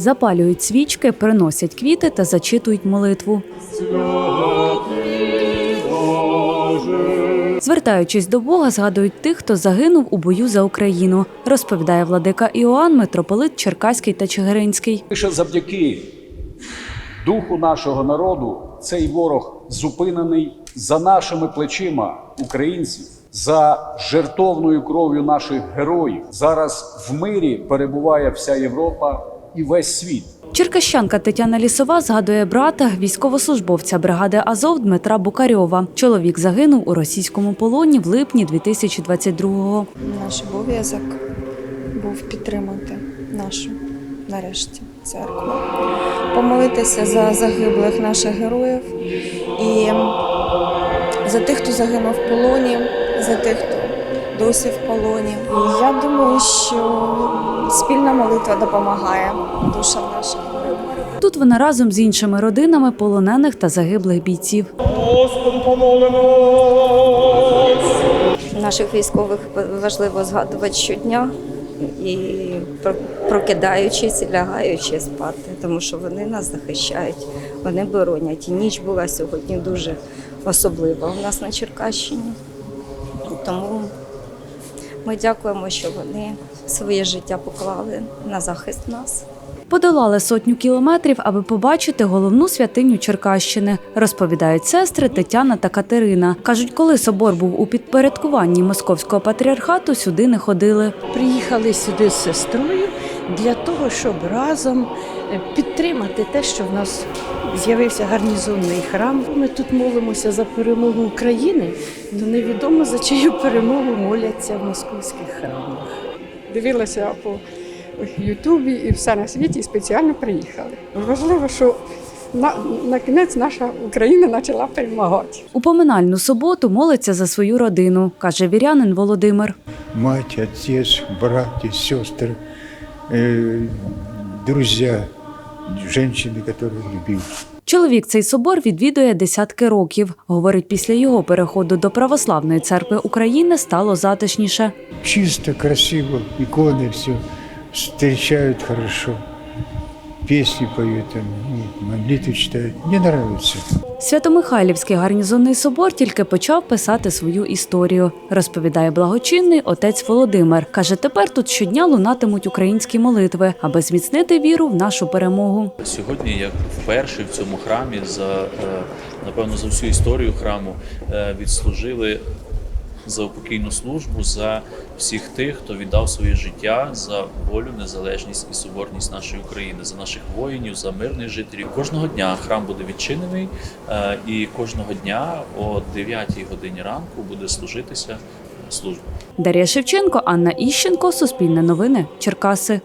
запалюють свічки, приносять квіти та зачитують молитву. Звертаючись до Бога, згадують тих, хто загинув у бою за Україну, розповідає владика Іоанн, митрополит Черкаський та Чигиринський. Лише завдяки духу нашого народу цей ворог зупинений за нашими плечима українців, за жертовною кров'ю наших героїв. Зараз в мирі перебуває вся Європа і весь світ. Черкащанка Тетяна Лісова згадує брата, військовослужбовця бригади Азов Дмитра Букарьова. Чоловік загинув у російському полоні в липні 2022-го. Наш обов'язок був підтримати нашу нарешті церкву, помолитися за загиблих наших героїв і за тих, хто загинув в полоні, за тих, хто досі в полоні. І я думаю, що спільна молитва допомагає душам нашим. Тут вона разом з іншими родинами полонених та загиблих бійців. Господу. Наших військових важливо згадувати щодня і прокидаючись, і лягаючи спати, тому що вони нас захищають, вони боронять. І ніч була сьогодні дуже особлива у нас на Черкащині. Тому ми дякуємо, що вони своє життя поклали на захист нас. Подолали сотню кілометрів, аби побачити головну святиню Черкащини, розповідають сестри Тетяна та Катерина. Кажуть, коли собор був у підпорядкуванні московського патріархату, сюди не ходили. Приїхали сюди з сестрою для того, щоб разом е, підтримати те, що в нас з'явився гарнізонний храм. Ми тут молимося за перемогу України, то невідомо за чию перемогу моляться в московських храмах. дивилася по Ютубі і все на світі, і спеціально приїхали. Важливо, що на, на кінець наша Україна почала перемагати. У поминальну суботу молиться за свою родину, каже вірянин Володимир. мать, отец, братья, сестры, э, друзья, женщины, которые любил. Чоловік цей собор відвідує десятки років. Говорить, після його переходу до православної церкви України стало затишніше. Чисто, красиво, иконы все встречают хорошо. Песни поют, там, молитвы читают. Мне нравится. Свято-Михайлівський гарнізонний собор тільки почав писати свою історію, розповідає благочинний отець Володимир. Каже, тепер тут щодня лунатимуть українські молитви, аби зміцнити віру в нашу перемогу. Сьогодні, як вперше в цьому храмі, за е, напевно за всю історію храму е, відслужили за упокійну службу за всіх тих, хто віддав своє життя за волю, незалежність і соборність нашої України, за наших воїнів, за мирних жителів. Кожного дня храм буде відчинений, е, і кожного дня о 9 годині ранку буде служитися е, служба. Дар'я Шевченко, Анна Іщенко, Суспільне новини, Черкаси.